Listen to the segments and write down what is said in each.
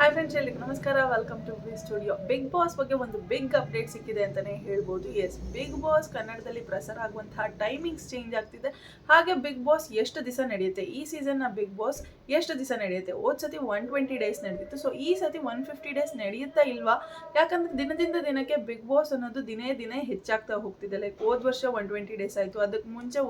Hi friends ಹೇಳಿ, ನಮಸ್ಕಾರ welcome to B studio Bigg Boss ಬಗ್ಗೆ ಒಂದು ಬಿಗ್ ಅಪ್ಡೇಟ್ ಸಿಕ್ಕಿದೆ ಅಂತಲೇ ಹೇಳ್ಬೋದು. ಎಸ್ ಬಿಗ್ ಬಾಸ್ ಕನ್ನಡದಲ್ಲಿ ಪ್ರಸಾರ ಆಗುವಂತಹ ಟೈಮಿಂಗ್ಸ್ ಚೇಂಜ್ ಆಗ್ತಿದೆ. ಹಾಗೆ ಬಿಗ್ ಬಾಸ್ ಎಷ್ಟು ದಿವಸ ನಡೆಯುತ್ತೆ? ಈ ಸೀಸನ್ನ ಬಿಗ್ ಬಾಸ್ ಎಷ್ಟು ದಿವಸ ನಡೆಯುತ್ತೆ? ಹೋದ್ ಸತಿ ಒನ್ ಟ್ವೆಂಟಿ ಡೇಸ್ ನಡೆದಿತ್ತು. ಸೊ ಈ ಸತಿ ಒನ್ ಫಿಫ್ಟಿ ಡೇಸ್ ನಡೆಯುತ್ತಾ ಇಲ್ವಾ? ಯಾಕಂದ್ರೆ ದಿನದಿಂದ ದಿನಕ್ಕೆ ಬಿಗ್ ಬಾಸ್ ಅನ್ನೋದು ದಿನೇ ದಿನೇ ಹೆಚ್ಚಾಗ್ತಾ ಹೋಗ್ತಿದೆ. ಲೈಕ್ ಹೋದ ವರ್ಷ ಒನ್ ಟ್ವೆಂಟಿ ಡೇಸ್ ಆಯಿತು ಅದಕ್ಕೆ ಮುಂಚೆ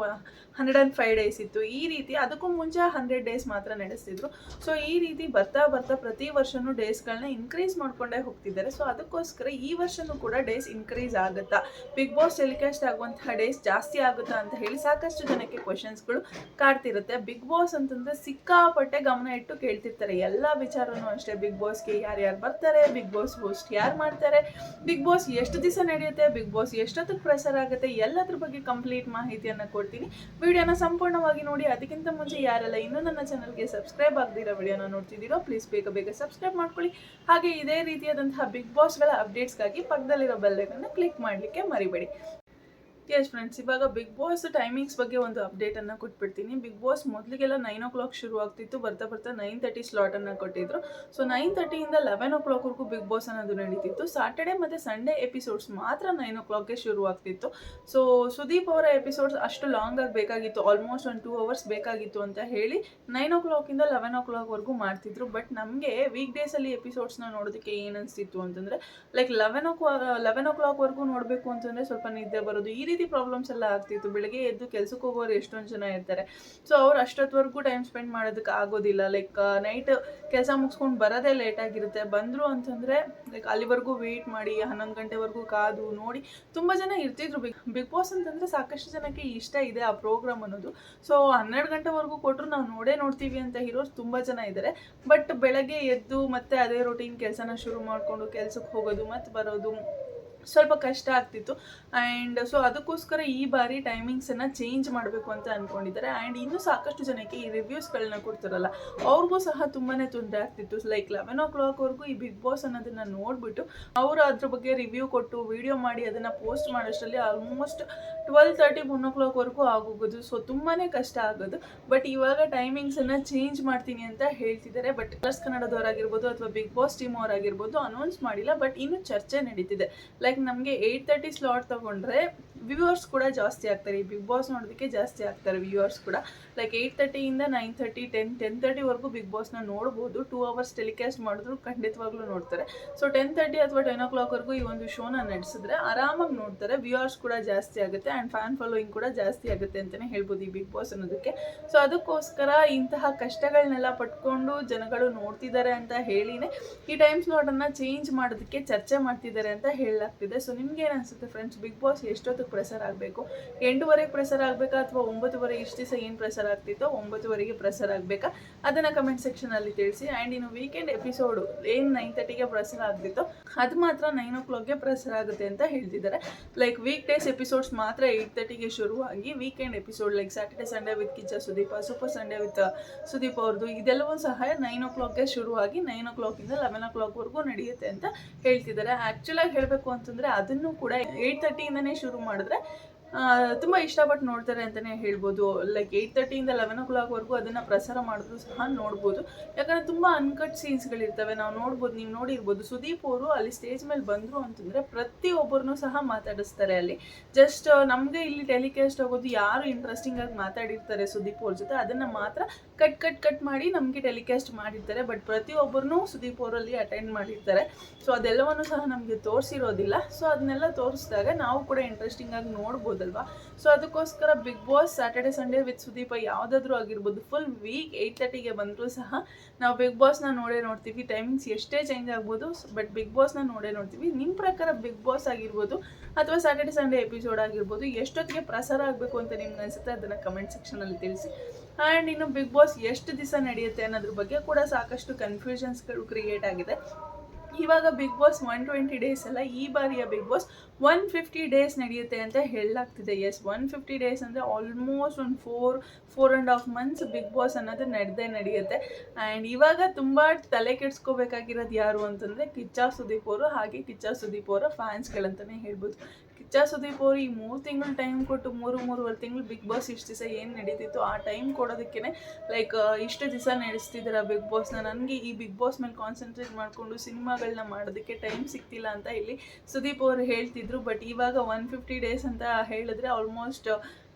ಹಂಡ್ರೆಡ್ ಆ್ಯಂಡ್ ಫೈವ್ ಡೇಸ್ ಇತ್ತು. ಈ ರೀತಿ ಅದಕ್ಕೂ ಮುಂಚೆ ಹಂಡ್ರೆಡ್ ಡೇಸ್ ಮಾತ್ರ ನಡೆಸ್ತಿದ್ರು. ಸೊ ಈ ರೀತಿ ಬರ್ತಾ ಬರ್ತಾ ಪ್ರತಿ ವರ್ಷನೂ ಡೇಸ್ಗಳನ್ನ ಇನ್ಕ್ರೀಸ್ ಮಾಡ್ಕೊಂಡೇ ಹೋಗ್ತಿದ್ದಾರೆ. ಸೊ ಅದಕ್ಕೋಸ್ಕರ ಈ ವರ್ಷನೂ ಕೂಡ ಡೇಸ್ ಇನ್ಕ್ರೀಸ್ ಆಗುತ್ತಾ? ಬಿಗ್ ಬಾಸ್ ಟೆಲಿಕಾಸ್ಟ್ ಆಗುವಂತಹ ಡೇಸ್ ಜಾಸ್ತಿ ಆಗುತ್ತಾ ಅಂತ ಹೇಳಿ ಸಾಕಷ್ಟು ಜನಕ್ಕೆ ಕ್ವಶನ್ಸ್ಗಳು ಕಾಡ್ತಿರುತ್ತೆ. ಬಿಗ್ ಬಾಸ್ ಅಂತಂದ್ರೆ ಸಿಕ್ಕಾಪಟ್ಟೆ ಗಮನ ಇಟ್ಟು ಕೇಳ್ತಿರ್ತಾರೆ. ಎಲ್ಲ ವಿಚಾರನೂ ಅಷ್ಟೇ. ಬಿಗ್ ಬಾಸ್ಗೆ ಯಾರ್ಯಾರು ಬರ್ತಾರೆ? ಬಿಗ್ ಬಾಸ್ ಹೋಸ್ಟ್ ಯಾರು ಮಾಡ್ತಾರೆ? ಬಿಗ್ ಬಾಸ್ ಎಷ್ಟು ದಿವಸ ನಡೆಯುತ್ತೆ? ಬಿಗ್ ಬಾಸ್ ಎಷ್ಟೊತ್ತಿಗೆ ಪ್ರೆಸರ್ ಆಗುತ್ತೆ? ಎಲ್ಲದ್ರ ಬಗ್ಗೆ ಕಂಪ್ಲೀಟ್ ಮಾಹಿತಿಯನ್ನು ಕೊಡ್ತೀನಿ. ವಿಡಿಯೋನ ಸಂಪೂರ್ಣವಾಗಿ ನೋಡಿ, ಅದಕ್ಕಿಂತ ಮುಂಚೆ ಯಾರೆಲ್ಲ ಇನ್ನೂ ನನ್ನ ಚಾನಲ್ಗೆ ಸಬ್ಸ್ಕ್ರೈಬ್ ಆಗದಿರೋ ವಿಡಿಯೋನ ನೋಡ್ತಿದ್ದೀರೋ ಪ್ಲೀಸ್ ಬೇಗ ಬೇಗ ಸಬ್ಸ್ಕ್ರೈಬ್ ಮಾಡ್ಕೊಳ್ಳಿ. ಹಾಗೆ ಇದೇ ರೀತಿಯಾದಂತಹ ಬಿಗ್ ಬಾಸ್ಗಳ ಅಪ್ಡೇಟ್ಸ್ಗಾಗಿ ಪಕ್ಕದಲ್ಲಿರೋ ಬೆಲ್ಲೈಕನ್ನು ಕ್ಲಿಕ್ ಮಾಡಲಿಕ್ಕೆ ಮರಿಬೇಡಿ. ಎಸ್ ಫ್ರೆಂಡ್ಸ್, ಇವಾಗ ಬಿಗ್ ಬಾಸ್ ಟೈಮಿಂಗ್ಸ್ ಬಗ್ಗೆ ಒಂದು ಅಪ್ಡೇಟನ್ನು ಕೊಟ್ಬಿಡ್ತೀನಿ. ಬಿಗ್ ಬಾಸ್ ಮೊದಲಿಗೆಲ್ಲ ನೈನ್ ಓ ಕ್ಲಾಕ್ ಶುರು ಆಗ್ತಿತ್ತು ಬರ್ತಾ ಬರ್ತಾ ನೈನ್ ತರ್ಟಿ ಸ್ಲಾಟನ್ನು ಕೊಟ್ಟಿದ್ರು. ಸೊ ನೈನ್ ತರ್ಟಿಯಿಂದ ಲೆವೆನ್ ಓ ಕ್ಲಾಕ್ವರೆಗೂ ಬಿಗ್ ಬಾಸ್ ಅನ್ನೋದು ನಡೀತಿತ್ತು. ಸಾಟರ್ಡೆ ಮತ್ತು ಸಂಡೇ ಎಪಿಸೋಡ್ಸ್ ಮಾತ್ರ ನೈನ್ ಓ ಕ್ಲಾಕ್ಗೆ ಶುರು ಆಗ್ತಿತ್ತು ಸೊ ಸುದೀಪ್ ಅವರ ಎಪಿಸೋಡ್ಸ್ ಅಷ್ಟು ಲಾಂಗ್ ಆಗಿ ಬೇಕಾಗಿತ್ತು ಆಲ್ಮೋಸ್ಟ್ ಒಂದು ಟೂ ಅವರ್ಸ್ ಬೇಕಾಗಿತ್ತು ಅಂತ ಹೇಳಿ ನೈನ್ ಓ ಕ್ಲಾಕಿಂದ ಲೆವೆನ್ ಓ ಕ್ಲಾಕ್ವರೆಗೂ ಮಾಡ್ತಿದ್ರು. ಬಟ್ ನಮಗೆ ವೀಕ್ ಡೇಸಲ್ಲಿ ಎಪಿಸೋಡ್ಸ್ನ ನೋಡೋದಕ್ಕೆ ಏನು ಅನಿಸ್ತಿತ್ತು ಅಂತಂದರೆ like eleven o'clock eleven ಓ ಕ್ಲಾಕ್ವರೆಗೂ ನೋಡಬೇಕು ಅಂತಂದರೆ ಸ್ವಲ್ಪ ನಿದ್ದೆ ಬರೋದು. ಈ ರೀತಿ ಪ್ರಾಬ್ಲಮ್ಸ್ ಎಲ್ಲ ಆಗ್ತಿತ್ತು. ಬೆಳಗ್ಗೆ ಎದ್ದು ಕೆಲ್ಸಕ್ಕೆ ಹೋಗೋರು ಎಷ್ಟೊಂದು ಜನ ಇರ್ತಾರೆ. ಸೊ ಅವ್ರು ಅಷ್ಟೊತ್ತವರೆಗೂ ಟೈಮ್ ಸ್ಪೆಂಡ್ ಮಾಡೋದಕ್ಕೆ ಆಗೋದಿಲ್ಲ. ಲೈಕ್ ನೈಟ್ ಕೆಲಸ ಮುಗಿಸ್ಕೊಂಡು ಬರೋದೇ ಲೇಟ್ ಆಗಿರುತ್ತೆ. ಬಂದರು ಅಂತಂದರೆ ಲೈಕ್ ಅಲ್ಲಿವರೆಗೂ ವೆಯ್ಟ್ ಮಾಡಿ, ಹನ್ನೊಂದು ಗಂಟೆವರೆಗೂ ಕಾದು ನೋಡಿ, ತುಂಬ ಜನ ಇರ್ತಿದ್ರು. ಬಿಗ್ ಬಿಗ್ ಬಾಸ್ ಅಂತಂದರೆ ಸಾಕಷ್ಟು ಜನಕ್ಕೆ ಇಷ್ಟ ಇದೆ ಆ ಪ್ರೋಗ್ರಾಮ್ ಅನ್ನೋದು. ಸೊ ಹನ್ನೆರಡು ಗಂಟೆವರೆಗೂ ಕೊಟ್ಟರು ನಾವು ನೋಡೇ ನೋಡ್ತೀವಿ ಅಂತ ಹೀರೋಸ್ ತುಂಬ ಜನ ಇದ್ದಾರೆ ಬಟ್ ಬೆಳಗ್ಗೆ ಎದ್ದು ಮತ್ತೆ ಅದೇ ರೊಟೀನ್ ಕೆಲಸನ ಶುರು ಮಾಡಿಕೊಂಡು ಕೆಲಸಕ್ಕೆ ಹೋಗೋದು, ಮತ್ತು ಬರೋದು ಸ್ವಲ್ಪ ಕಷ್ಟ ಆಗ್ತಿತ್ತು. ಆ್ಯಂಡ್ ಸೊ ಅದಕ್ಕೋಸ್ಕರ ಈ ಬಾರಿ ಟೈಮಿಂಗ್ಸನ್ನು ಚೇಂಜ್ ಮಾಡಬೇಕು ಅಂತ ಅಂದ್ಕೊಂಡಿದ್ದಾರೆ ಆ್ಯಂಡ್ ಇನ್ನೂ ಸಾಕಷ್ಟು ಜನಕ್ಕೆ ಈ ರಿವ್ಯೂಸ್ಗಳನ್ನ ಕೊಡ್ತಾರಲ್ಲ, ಅವ್ರಿಗೂ ಸಹ ತುಂಬಾ ತೊಂದರೆ ಆಗ್ತಿತ್ತು. ಲೈಕ್ ಲೆವೆನ್ ಓ ಕ್ಲಾಕ್ವರೆಗೂ ಈ ಬಿಗ್ ಬಾಸ್ ಅನ್ನೋದನ್ನು ನೋಡಿಬಿಟ್ಟು ಅವರು ಅದ್ರ ಬಗ್ಗೆ ರಿವ್ಯೂ ಕೊಟ್ಟು ವಿಡಿಯೋ ಮಾಡಿ ಅದನ್ನು ಪೋಸ್ಟ್ ಮಾಡೋಷ್ಟರಲ್ಲಿ ಆಲ್ಮೋಸ್ಟ್ ಟ್ವೆಲ್ ತರ್ಟಿ ಒನ್ ಓ ಕ್ಲಾಕ್ವರೆಗೂ ಆಗೋಗೋದು. ಸೊ ತುಂಬಾ ಕಷ್ಟ ಆಗೋದು. ಬಟ್ ಇವಾಗ ಟೈಮಿಂಗ್ಸನ್ನು ಚೇಂಜ್ ಮಾಡ್ತೀನಿ ಅಂತ ಹೇಳ್ತಿದ್ದಾರೆ. ಬಟ್ ಪ್ಲಸ್ ಕನ್ನಡದವರಾಗಿರ್ಬೋದು ಅಥವಾ ಬಿಗ್ ಬಾಸ್ ಟೀಮ್ ಅವರಾಗಿರ್ಬೋದು ಅನೌನ್ಸ್ ಮಾಡಿಲ್ಲ. ಬಟ್ ಇನ್ನೂ ಚರ್ಚೆ ನಡೀತಿದೆ. ಲೈಕ್ ನಮಗೆ ಏಯ್ಟ್ ತರ್ಟಿ ಸ್ಲಾಟ್ ತೊಗೊಂಡ್ರೆ ವ್ಯೂವರ್ಸ್ ಕೂಡ ಜಾಸ್ತಿ ಆಗ್ತಾರೆ. ಈ ಬಿಗ್ ಬಾಸ್ ನೋಡೋದಕ್ಕೆ ಜಾಸ್ತಿ ಆಗ್ತಾರೆ ವ್ಯೂವರ್ಸ್ ಕೂಡ. ಲೈಕ್ ಏಯ್ಟ್ ತರ್ಟಿಯಿಂದ ನೈನ್ ತರ್ಟಿ ಟೆನ್ ಟೆನ್ ತರ್ಟಿವರೆಗೂ ಬಿಗ್ ಬಾಸ್ನ ನೋಡ್ಬೋದು. ಟೂ ಅವರ್ಸ್ ಟೆಲಿಕಾಸ್ಟ್ ಮಾಡಿದ್ರು ಖಂಡಿತವಾಗ್ಲೂ ನೋಡ್ತಾರೆ. ಸೊ ಟೆನ್ ತರ್ಟಿ ಅಥವಾ ಟೆನ್ ಓ ಕ್ಲಾಕ್ವರೆಗೂ ಈ ಒಂದು ಶೋನ ನಡೆಸಿದ್ರೆ ಆರಾಮಾಗಿ ನೋಡ್ತಾರೆ. ವ್ಯೂವರ್ಸ್ ಕೂಡ ಜಾಸ್ತಿ ಆಗುತ್ತೆ ಆ್ಯಂಡ್ ಫ್ಯಾನ್ ಫಾಲೋಯಿಂಗ್ ಕೂಡ ಜಾಸ್ತಿ ಆಗುತ್ತೆ ಅಂತಲೇ ಹೇಳ್ಬೋದು ಈ ಬಿಗ್ ಬಾಸ್ ಅನ್ನೋದಕ್ಕೆ. ಸೊ ಅದಕ್ಕೋಸ್ಕರ ಇಂತಹ ಕಷ್ಟಗಳನ್ನೆಲ್ಲ ಪಟ್ಕೊಂಡು ಜನಗಳು ನೋಡ್ತಿದ್ದಾರೆ ಅಂತ ಹೇಳಿನೇ ಈ ಟೈಮ್ ಸ್ಲಾಟನ್ನು ಚೇಂಜ್ ಮಾಡೋದಕ್ಕೆ ಚರ್ಚೆ ಮಾಡ್ತಿದ್ದಾರೆ ಅಂತ ಹೇಳಲಾಗ್ತಿದೆ. ಸೊ ನಿಮ್ಗೆ ಏನು ಅನಿಸುತ್ತೆ ಫ್ರೆಂಡ್ಸ್ ಬಿಗ್ ಬಾಸ್ ಎಷ್ಟೊತ್ತಿಗೆ ಪ್ರೆಸರ್ ಆಗಬೇಕು? ಎಂಟುವರೆಗೆ ಪ್ರೆಸರ್ ಆಗಬೇಕಾ ಅಥವಾ ಒಂಬತ್ತುವರೆ ಇಷ್ಟು ದಿವಸ ಏನು ಪ್ರೆಸರ್ ಆಗ್ತಿತ್ತೋ ಒಂಬತ್ತುವರೆಗೆ ಪ್ರೆಸರ್ ಆಗಬೇಕಾ? ಅದನ್ನು ಕಮೆಂಟ್ ಸೆಕ್ಷನಲ್ಲಿ ತಿಳಿಸಿ. ಆ್ಯಂಡ್ ಇನ್ನು ವೀಕೆಂಡ್ ಎಪಿಸೋಡು ಏನು ನೈನ್ ತರ್ಟಿಗೆ ಪ್ರೆಸರ್ ಆಗ್ತಿತ್ತೋ ಅದು ಮಾತ್ರ ನೈನ್ ಓ ಕ್ಲಾಕ್ಗೆ ಪ್ರೆಸರ್ ಆಗುತ್ತೆ ಅಂತ ಹೇಳ್ತಿದ್ದಾರೆ. ಲೈಕ್ ವೀಕ್ ಡೇಸ್ ಎಪಿಸೋಡ್ಸ್ ಮಾತ್ರ ಏಯ್ಟ್ ತರ್ಟಿಗೆ ಶುರುವಾಗಿ weekend episode like Saturday Sunday with Kichcha Sudeepa super Sunday with Sudeep ಅವ್ರದ್ದು ಇದೆಲ್ಲವೂ ಸಹ ನೈನ್ ಓ ಕ್ಲಾಕ್ಗೆ ಶುರುವಾಗಿ ನೈನ್ ಓ ಕ್ಲಾಕಿಂದ ಲೆವೆನ್ ಓ ಕ್ಲಾಕ್ವರೆಗೂ ನಡೆಯುತ್ತೆ ಅಂತ ಹೇಳ್ತಿದ್ದಾರೆ. ಆ್ಯಕ್ಚುಲಾಗಿ ಹೇಳಬೇಕು ಅಂತಂದರೆ ಅದನ್ನು ಕೂಡ ಏಯ್ಟ್ ತರ್ಟಿಯಿಂದನೇ ಶುರು ಮಾಡಿದ್ರೆ ತುಂಬ ಇಷ್ಟಪಟ್ಟು ನೋಡ್ತಾರೆ ಅಂತಲೇ ಹೇಳ್ಬೋದು. ಲೈಕ್ ಏಯ್ಟ್ ತರ್ಟಿಯಿಂದ ಲೆವೆನ್ ಓ ಕ್ಲಾಕ್ವರೆಗೂ ಅದನ್ನು ಪ್ರಸಾರ ಮಾಡಿದ್ರು ಸಹ ನೋಡ್ಬೋದು. ಯಾಕಂದರೆ ತುಂಬ ಅನ್ಕಟ್ ಸೀನ್ಸ್ಗಳಿರ್ತವೆ ನಾವು ನೋಡ್ಬೋದು, ನೀವು ನೋಡಿರ್ಬೋದು. ಸುದೀಪ್ ಅವರು ಅಲ್ಲಿ ಸ್ಟೇಜ್ ಮೇಲೆ ಬಂದರು ಅಂತಂದರೆ ಪ್ರತಿಯೊಬ್ಬರನ್ನೂ ಸಹ ಮಾತಾಡಿಸ್ತಾರೆ ಅಲ್ಲಿ. ಜಸ್ಟ್ ನಮಗೆ ಇಲ್ಲಿ ಟೆಲಿಕಾಸ್ಟ್ ಆಗೋದು ಯಾರು ಇಂಟ್ರೆಸ್ಟಿಂಗ್ ಆಗಿ ಮಾತಾಡಿರ್ತಾರೆ ಸುದೀಪ್ ಅವ್ರ ಜೊತೆ, ಅದನ್ನು ಮಾತ್ರ ಕಟ್ ಕಟ್ ಕಟ್ ಮಾಡಿ ನಮಗೆ ಟೆಲಿಕಾಸ್ಟ್ ಮಾಡಿರ್ತಾರೆ. ಬಟ್ ಪ್ರತಿಯೊಬ್ಬರನ್ನೂ ಸುದೀಪ್ ಅವರಲ್ಲಿ ಅಟೆಂಡ್ ಮಾಡಿರ್ತಾರೆ. ಸೊ ಅದೆಲ್ಲವನ್ನು ಸಹ ನಮಗೆ ತೋರಿಸಿರೋದಿಲ್ಲ. ಸೊ ಅದನ್ನೆಲ್ಲ ತೋರಿಸಿದಾಗ ನಾವು ಕೂಡ ಇಂಟ್ರೆಸ್ಟಿಂಗ್ ಆಗಿ ನೋಡ್ಬೋದಲ್ವಾ ಸೊ ಅದಕ್ಕೋಸ್ಕರ Bigg Boss Saturday Sunday with Sudeepa ಯಾವುದಾದ್ರೂ ಆಗಿರ್ಬೋದು. ಫುಲ್ ವೀಕ್ ಏಯ್ಟ್ ತರ್ಟಿಗೆ ಬಂದರೂ ಸಹ ನಾವು ಬಿಗ್ ಬಾಸ್ನ ನೋಡೇ ನೋಡ್ತೀವಿ. ಟೈಮಿಂಗ್ಸ್ ಎಷ್ಟೇ ಚೇಂಜ್ ಆಗ್ಬೋದು ಬಟ್ ಬಿಗ್ ಬಾಸ್ನ ನೋಡೇ ನೋಡ್ತೀವಿ. ನಿಮ್ಮ ಪ್ರಕಾರ ಬಿಗ್ ಬಾಸ್ ಆಗಿರ್ಬೋದು ಅಥವಾ ಸ್ಯಾಟರ್ಡೆ ಸಂಡೇ ಎಪಿಸೋಡ್ ಆಗಿರ್ಬೋದು, ಎಷ್ಟೊತ್ತಿಗೆ ಪ್ರಸಾರ ಆಗಬೇಕು ಅಂತ ನಿಮ್ಗೆ ಅನಿಸುತ್ತೆ? ಅದನ್ನು ಕಮೆಂಟ್ ಸೆಕ್ಷನಲ್ಲಿ ತಿಳಿಸಿ. ಆ್ಯಂಡ್ ಇನ್ನು ಬಿಗ್ ಬಾಸ್ ಎಷ್ಟು ದಿವಸ ನಡೆಯುತ್ತೆ ಅನ್ನೋದ್ರ ಬಗ್ಗೆ ಕೂಡ ಸಾಕಷ್ಟು ಕನ್ಫ್ಯೂಷನ್ಸ್ಗಳು ಕ್ರಿಯೇಟ್ ಆಗಿದೆ. ಇವಾಗ Bigg Boss one twenty days ಅಲ್ಲ, ಈ ಬಾರಿಯ Bigg Boss one fifty days ನಡೆಯುತ್ತೆ ಅಂತ ಹೇಳಲಾಗ್ತಿದೆ. ಎಸ್ ಒನ್ ಫಿಫ್ಟಿ ಡೇಸ್ ಅಂದರೆ ಆಲ್ಮೋಸ್ಟ್ ಒಂದು four four and half months Bigg Boss ಅನ್ನೋದು ನಡೆದೇ ನಡೆಯುತ್ತೆ. ಆ್ಯಂಡ್ ಇವಾಗ ತುಂಬ ತಲೆ ಕೆಡ್ಸ್ಕೋಬೇಕಾಗಿರೋದು ಯಾರು ಅಂತಂದರೆ ಕಿಚ್ಚ ಸುದೀಪ್ ಅವರು. ಹಾಗೆ ಕಿಚ್ಚ ಸುದೀಪ್ ಅವರ ಫ್ಯಾನ್ಸ್ಗಳಂತಲೇ ಹೇಳ್ಬೋದು. ಕಿಚ್ಚ ಸುದೀಪ್ ಅವರು ಈ ಮೂರು ತಿಂಗಳು ಟೈಮ್ ಕೊಟ್ಟು ಮೂರು, ಮೂರುವರೆ ತಿಂಗಳು ಬಿಗ್ ಬಾಸ್ ಇಷ್ಟು ದಿವಸ ಏನು ನಡೀತಿತ್ತು, ಆ ಟೈಮ್ ಕೊಡೋದಕ್ಕೆ ಲೈಕ್ ಇಷ್ಟು ದಿವಸ ನಡೆಸ್ತಿದ್ದೀರ ಬಿಗ್ ಬಾಸ್ನ ನನಗೆ ಈ ಬಿಗ್ ಬಾಸ್ ಮೇಲೆ ಕಾನ್ಸಂಟ್ರೇಟ್ ಮಾಡಿಕೊಂಡು ಸಿನಿಮಾಗಳನ್ನ ಮಾಡೋದಕ್ಕೆ ಟೈಮ್ ಸಿಗ್ತಿಲ್ಲ ಅಂತ ಇಲ್ಲಿ ಸುದೀಪ್ ಅವರು ಹೇಳ್ತಿದ್ರು. ಬಟ್ ಇವಾಗ ಒನ್ ಫಿಫ್ಟಿ ಡೇಸ್ ಅಂತ ಹೇಳಿದ್ರೆ ಆಲ್ಮೋಸ್ಟ್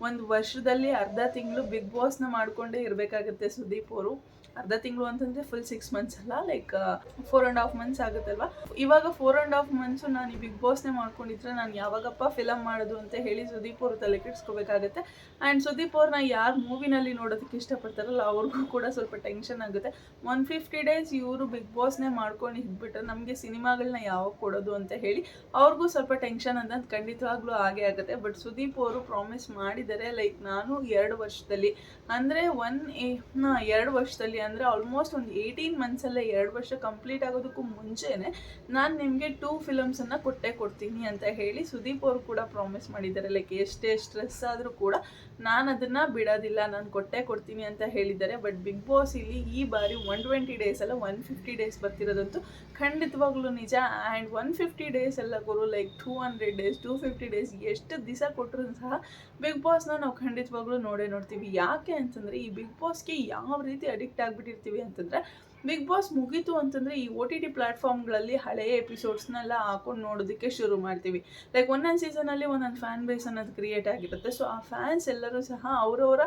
ಒಂದು ವರ್ಷದಲ್ಲಿ ಅರ್ಧ ತಿಂಗಳು ಬಿಗ್ ಬಾಸ್ನ ಮಾಡಿಕೊಂಡೇ ಇರಬೇಕಾಗುತ್ತೆ ಸುದೀಪ್ ಅವರು. ಅರ್ಧ ತಿಂಗಳು ಅಂತಂದರೆ ಫುಲ್ ಸಿಕ್ಸ್ ಮಂತ್ಸ್ ಅಲ್ಲ? Like four and half months ಆಗುತ್ತಲ್ವಾ? ಇವಾಗ ಫೋರ್ ಆ್ಯಂಡ್ ಹಾಫ್ ಮಂತ್ಸು ನಾನು ಈ ಬಿಗ್ ಬಾಸ್ನೇ ಮಾಡ್ಕೊಂಡಿದ್ರೆ ನಾನು ಯಾವಾಗಪ್ಪ ಫಿಲಮ್ ಮಾಡೋದು ಅಂತ ಹೇಳಿ ಸುದೀಪ್ ಅವರು ತಲೆ ಕೆಡಿಸ್ಕೋಬೇಕಾಗುತ್ತೆ. ಆ್ಯಂಡ್ ಸುದೀಪ್ ಅವ್ರನ್ನ ಯಾರು ಮೂವಿನಲ್ಲಿ ನೋಡೋದಕ್ಕೆ ಇಷ್ಟಪಡ್ತಾರಲ್ಲ, ಅವ್ರಿಗೂ ಕೂಡ ಸ್ವಲ್ಪ ಟೆನ್ಷನ್ ಆಗುತ್ತೆ. ಒನ್ ಫಿಫ್ಟಿ ಡೇಸ್ ಇವರು ಬಿಗ್ ಬಾಸ್ನೇ ಮಾಡ್ಕೊಂಡು ಇದ್ಬಿಟ್ರೆ ನಮಗೆ ಸಿನಿಮಾಗಳನ್ನ ಯಾವಾಗ ಕೊಡೋದು ಅಂತ ಹೇಳಿ ಅವ್ರಿಗೂ ಸ್ವಲ್ಪ ಟೆನ್ಷನ್ ಅಂತ ಖಂಡಿತವಾಗ್ಲೂ ಹಾಗೆ ಆಗುತ್ತೆ. ಬಟ್ ಸುದೀಪ್ ಅವರು ಪ್ರಾಮಿಸ್ ಮಾಡಿದ್ದಾರೆ ಲೈಕ್ ನಾನು ಎರಡು ವರ್ಷದಲ್ಲಿ. ಅಂದರೆ ಒನ್ ಎರಡು ವರ್ಷದಲ್ಲಿ ಅಂದರೆ ಆಲ್ಮೋಸ್ಟ್ ಒಂದು ಏಯ್ಟೀನ್ ಮಂತ್ಸಲ್ಲೇ ಎರಡು ವರ್ಷ ಕಂಪ್ಲೀಟ್ ಆಗೋದಕ್ಕೂ ಮುಂಚೆನೆ ನಾನು ನಿಮಗೆ ಟೂ ಫಿಲಮ್ಸನ್ನು ಕೊಟ್ಟೆ ಕೊಡ್ತೀನಿ ಅಂತ ಹೇಳಿ ಸುದೀಪ್ ಅವರು ಕೂಡ ಪ್ರಾಮಿಸ್ ಮಾಡಿದ್ದಾರೆ. ಲೈಕ್ ಎಷ್ಟೇ ಸ್ಟ್ರೆಸ್ ಆದರೂ ಕೂಡ ನಾನು ಅದನ್ನು ಬಿಡೋದಿಲ್ಲ, ನಾನು ಕೊಟ್ಟೆ ಕೊಡ್ತೀನಿ ಅಂತ ಹೇಳಿದ್ದಾರೆ. ಬಟ್ ಬಿಗ್ ಬಾಸ್ ಇಲ್ಲಿ ಈ ಬಾರಿ ಒನ್ ಟ್ವೆಂಟಿ ಡೇಸ್ ಅಲ್ಲ ಒನ್ ಫಿಫ್ಟಿ ಡೇಸ್ ಬರ್ತಿರೋದಂತೂ ಖಂಡಿತವಾಗ್ಲೂ ನಿಜ. ಆ್ಯಂಡ್ ಒನ್ ಫಿಫ್ಟಿ ಡೇಸ್ ಎಲ್ಲ ಗುರು like two hundred days two fifty days ಎಷ್ಟು ದಿವಸ ಕೊಟ್ಟರು ಸಹ ಬಿಗ್ ಬಾಸ್ನ ನಾವು ಖಂಡಿತವಾಗ್ಲೂ ನೋಡೇ ನೋಡ್ತೀವಿ. ಯಾಕೆ ಅಂತಂದರೆ ಈ ಬಿಗ್ ಬಾಸ್ಗೆ ಯಾವ ರೀತಿ ಅಡಿಕ್ಟ್ ಆಗಿಬಿಟ್ಟಿರ್ತೀವಿ ಅಂತಂದರೆ ಬಿಗ್ ಬಾಸ್ ಮುಗೀತು ಅಂತಂದರೆ ಈ ಒ ಟಿ ಟಿ ಪ್ಲ್ಯಾಟ್ಫಾರ್ಮ್ಗಳಲ್ಲಿ ಹಳೆಯ ಎಪಿಸೋಡ್ಸ್ನೆಲ್ಲ ಹಾಕೊಂಡು ನೋಡೋದಕ್ಕೆ ಶುರು ಮಾಡ್ತೀವಿ. ಲೈಕ್ ಒಂದೊಂದು ಸೀಸನಲ್ಲಿ ಒಂದೊಂದು ಫ್ಯಾನ್ ಬೇಸ್ ಅನ್ನೋದು ಕ್ರಿಯೇಟ್ ಆಗಿರುತ್ತೆ. ಸೊ ಆ ಫ್ಯಾನ್ಸ್ ಎಲ್ಲರೂ ಸಹ ಅವರವರ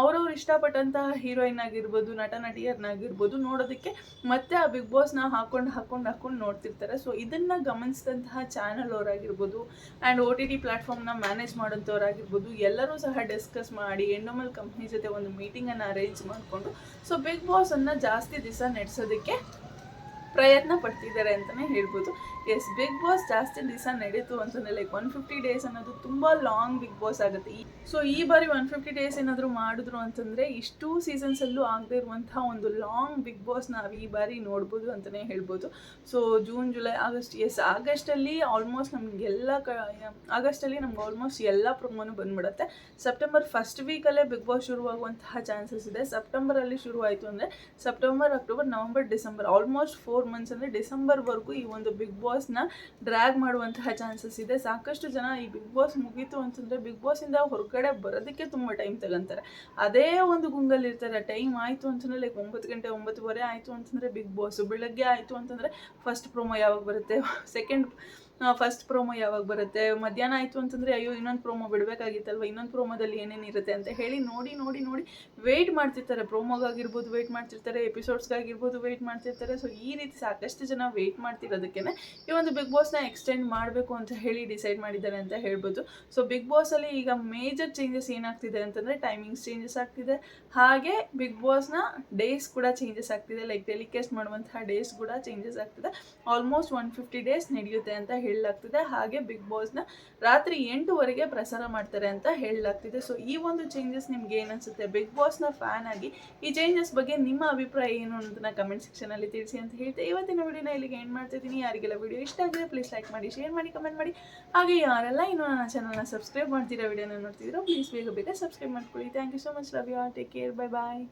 ಅವರವ್ರು ಇಷ್ಟಪಟ್ಟಂತಹ ಹೀರೋಯಿನ್ ಆಗಿರ್ಬೋದು ನಟ ನಟಿಯರ್ನಾಗಿರ್ಬೋದು ನೋಡೋದಕ್ಕೆ ಮತ್ತೆ ಆ ಬಿಗ್ ಬಾಸ್ನ ಹಾಕೊಂಡು ಹಾಕೊಂಡು ಹಾಕೊಂಡು ನೋಡ್ತಿರ್ತಾರೆ. ಸೊ ಇದನ್ನು ಗಮನಿಸಿದಂತಹ ಚಾನಲ್ ಅವರಾಗಿರ್ಬೋದು ಆ್ಯಂಡ್ ಒ ಟಿ ಟಿ ಪ್ಲ್ಯಾಟ್ಫಾರ್ಮ್ನ ಮ್ಯಾನೇಜ್ ಮಾಡೋಂಥವ್ರಾಗಿರ್ಬೋದು ಎಲ್ಲರೂ ಸಹ ಡಿಸ್ಕಸ್ ಮಾಡಿ ಎಂಡೋಮಲ್ ಕಂಪ್ನಿ ಜೊತೆ ಒಂದು ಮೀಟಿಂಗನ್ನು ಅರೇಂಜ್ ಮಾಡಿಕೊಂಡು ಸೊ ಬಿಗ್ ಬಾಸನ್ನು ಜಾಸ್ತಿ ದಿವಸ ನಡೆಸೋದಕ್ಕೆ ಪ್ರಯತ್ನ ಪಡ್ತಿದ್ದಾರೆ ಅಂತಲೇ ಹೇಳ್ಬೋದು. ಎಸ್ ಬಿಗ್ ಬಾಸ್ ಜಾಸ್ತಿ ದಿವಸ ನಡೀತು ಅಂತಂದರೆ ಲೈಕ್ ಒನ್ ಫಿಫ್ಟಿ ಡೇಸ್ ಅನ್ನೋದು ತುಂಬ ಲಾಂಗ್ ಬಿಗ್ ಬಾಸ್ ಆಗುತ್ತೆ. ಈ ಸೊ ಈ ಬಾರಿ ಒನ್ ಫಿಫ್ಟಿ ಡೇಸ್ ಏನಾದರೂ ಮಾಡಿದ್ರು ಅಂತಂದರೆ, ಇಷ್ಟು ಸೀಸನ್ಸಲ್ಲೂ ಆಗದೆ ಇರುವಂಥ ಒಂದು ಲಾಂಗ್ ಬಿಗ್ ಬಾಸ್ ನಾವು ಈ ಬಾರಿ ನೋಡ್ಬೋದು ಅಂತಲೇ ಹೇಳ್ಬೋದು. So June July August S ಆಗಸ್ಟಲ್ಲಿ ಆಲ್ಮೋಸ್ಟ್ ನಮಗೆಲ್ಲ ಕ ಆಗಸ್ಟಲ್ಲಿ ನಮ್ಗೆ ಆಲ್ಮೋಸ್ಟ್ ಎಲ್ಲ ಪ್ರೊಮೋನು ಬಂದ್ಬಿಡುತ್ತೆ. ಸೆಪ್ಟೆಂಬರ್ ಫಸ್ಟ್ ವೀಕಲ್ಲೇ ಬಿಗ್ ಬಾಸ್ ಶುರುವಾಗುವಂತಹ ಚಾನ್ಸಸ್ ಇದೆ. ಸೆಪ್ಟೆಂಬರಲ್ಲಿ ಶುರುವಾಯಿತು ಅಂದರೆ September October November December almost four months ಅಂದರೆ ಡಿಸೆಂಬರ್ವರೆಗೂ ಈ ಒಂದು ಬಿಗ್ ಬಾಸ್ನ ಡ್ರ್ಯಾಗ್ ಮಾಡುವಂತಹ ಚಾನ್ಸಸ್ ಇದೆ. ಸಾಕಷ್ಟು ಜನ ಈ ಬಿಗ್ ಬಾಸ್ ಮುಗೀತು ಅಂತಂದರೆ ಬಿಗ್ ಬಾಸಿಂದ ಹೊರಗಡೆ ಬರೋದಕ್ಕೆ ತುಂಬ ಟೈಮ್ ತಗೊಂತಾರೆ ಅದೇ ಒಂದು ಗುಂಗಲ್ಲಿ ಇರ್ತಾರೆ ಟೈಮ್ ಆಯಿತು ಅಂತಂದರೆ ಲೈಕ್ ಒಂಬತ್ತು ಗಂಟೆ ಒಂಬತ್ತುವರೆ ಆಯಿತು ಅಂತಂದರೆ ಬಿಗ್ ಬಾಸು ಬೆಳಗ್ಗೆ ಆಯಿತು ಅಂತಂದರೆ ಫಸ್ಟ್ ಪ್ರೋಮೋ ಯಾವಾಗ ಬರುತ್ತೆ? ಸೆಕೆಂಡ್ ಫಸ್ಟ್ ಪ್ರೋಮೋ ಯಾವಾಗ ಬರುತ್ತೆ? ಮಧ್ಯಾಹ್ನ ಆಯಿತು ಅಂತಂದರೆ, ಅಯ್ಯೋ, ಇನ್ನೊಂದು ಪ್ರೋಮೋ ಬಿಡಬೇಕಾಗಿತ್ತಲ್ವ? ಇನ್ನೊಂದು ಪ್ರೋಮೋದಲ್ಲಿ ಏನೇನು ಇರುತ್ತೆ ಅಂತ ಹೇಳಿ ನೋಡಿ ನೋಡಿ ನೋಡಿ ವೆಯ್ಟ್ ಮಾಡ್ತಿರ್ತಾರೆ. ಪ್ರೋಮೋಗಾಗಿರ್ಬೋದು ವೆಯ್ಟ್ ಮಾಡ್ತಿರ್ತಾರೆ. ಎಪಿಸೋಡ್ಸ್ಗಾಗಿರ್ಬೋದು ವೆಯ್ಟ್ ಮಾಡ್ತಿರ್ತಾರೆ. ಸೊ ಈ ರೀತಿ ಸಾಕಷ್ಟು ಜನ ವೆಯ್ಟ್ ಮಾಡ್ತಿರೋದಕ್ಕೇ ಈ ಒಂದು ಬಿಗ್ ಬಾಸ್ನ ಎಕ್ಸ್ಟೆಂಡ್ ಮಾಡಬೇಕು ಅಂತ ಹೇಳಿ ಡಿಸೈಡ್ ಮಾಡಿದ್ದಾರೆ ಅಂತ ಹೇಳ್ಬೋದು. ಸೊ ಬಿಗ್ ಬಾಸಲ್ಲಿ ಈಗ ಮೇಜರ್ ಚೇಂಜಸ್ ಏನಾಗ್ತಿದೆ ಅಂತಂದರೆ ಟೈಮಿಂಗ್ಸ್ ಚೇಂಜಸ್ ಆಗ್ತಿದೆ. ಹಾಗೆ ಬಿಗ್ ಬಾಸ್ನ ಡೇಸ್ ಕೂಡ ಚೇಂಜಸ್ ಆಗ್ತಿದೆ. ಲೈಕ್ ಟೆಲಿಕಾಸ್ಟ್ ಮಾಡುವಂತಹ ಡೇಸ್ ಕೂಡ ಚೇಂಜಸ್ ಆಗ್ತಿದೆ. ಆಲ್ಮೋಸ್ಟ್ ಒನ್ ಫಿಫ್ಟಿ ಡೇಸ್ ನಡೆಯುತ್ತೆ ಅಂತ ಹೇಳಲಾಗ್ತಿದೆ. ಹಾಗೆ ಬಿಗ್ ಬಾಸ್ನ ರಾತ್ರಿ ಎಂಟುವರೆಗೆ ಪ್ರಸಾರ ಮಾಡ್ತಾರೆ ಅಂತ ಹೇಳಲಾಗ್ತಿದೆ. ಸೊ ಈ ಒಂದು ಚೇಂಜಸ್ ನಿಮ್ಗೆ ಏನನ್ಸುತ್ತೆ ಬಿಗ್ ಬಾಸ್ನ ಫ್ಯಾನ್ ಆಗಿ ಈ ಚೇಂಜಸ್ ಬಗ್ಗೆ ನಿಮ್ಮ ಅಭಿಪ್ರಾಯ ಏನು ಅನ್ನೋದನ್ನ ಕಮೆಂಟ್ ಸೆಕ್ಷನಲ್ಲಿ ತಿಳಿಸಿ ಅಂತ ಹೇಳ್ತೆ ಇವತ್ತಿನ ವಿಡಿಯೋನ ಇಲ್ಲಿಗೆ ಏನು ಮಾಡ್ತಿದ್ದೀನಿ ಯಾರಿಗೆಲ್ಲ ವಿಡಿಯೋ ಇಷ್ಟ ಆಗಿದೆ ಪ್ಲೀಸ್ ಲೈಕ್ ಮಾಡಿ ಶೇರ್ ಮಾಡಿ ಕಮೆಂಟ್ ಮಾಡಿ. ಹಾಗೆ ಯಾರೆಲ್ಲ ಇನ್ನೂ ನನ್ನ ಚಾನಲ್ನ ಸಬ್ಸ್ಕ್ರೈಬ್ ಮಾಡ್ತೀರಾ ವಿಡಿಯೋನ ನೋಡ್ತಿದ್ರು ಪ್ಲೀಸ್ ಬೇಗ ಬೇಗ ಸಬ್ಸ್ಕ್ರೈಬ್ ಮಾಡ್ಕೊಳ್ಳಿ. Thank you so much love you all take care bye bye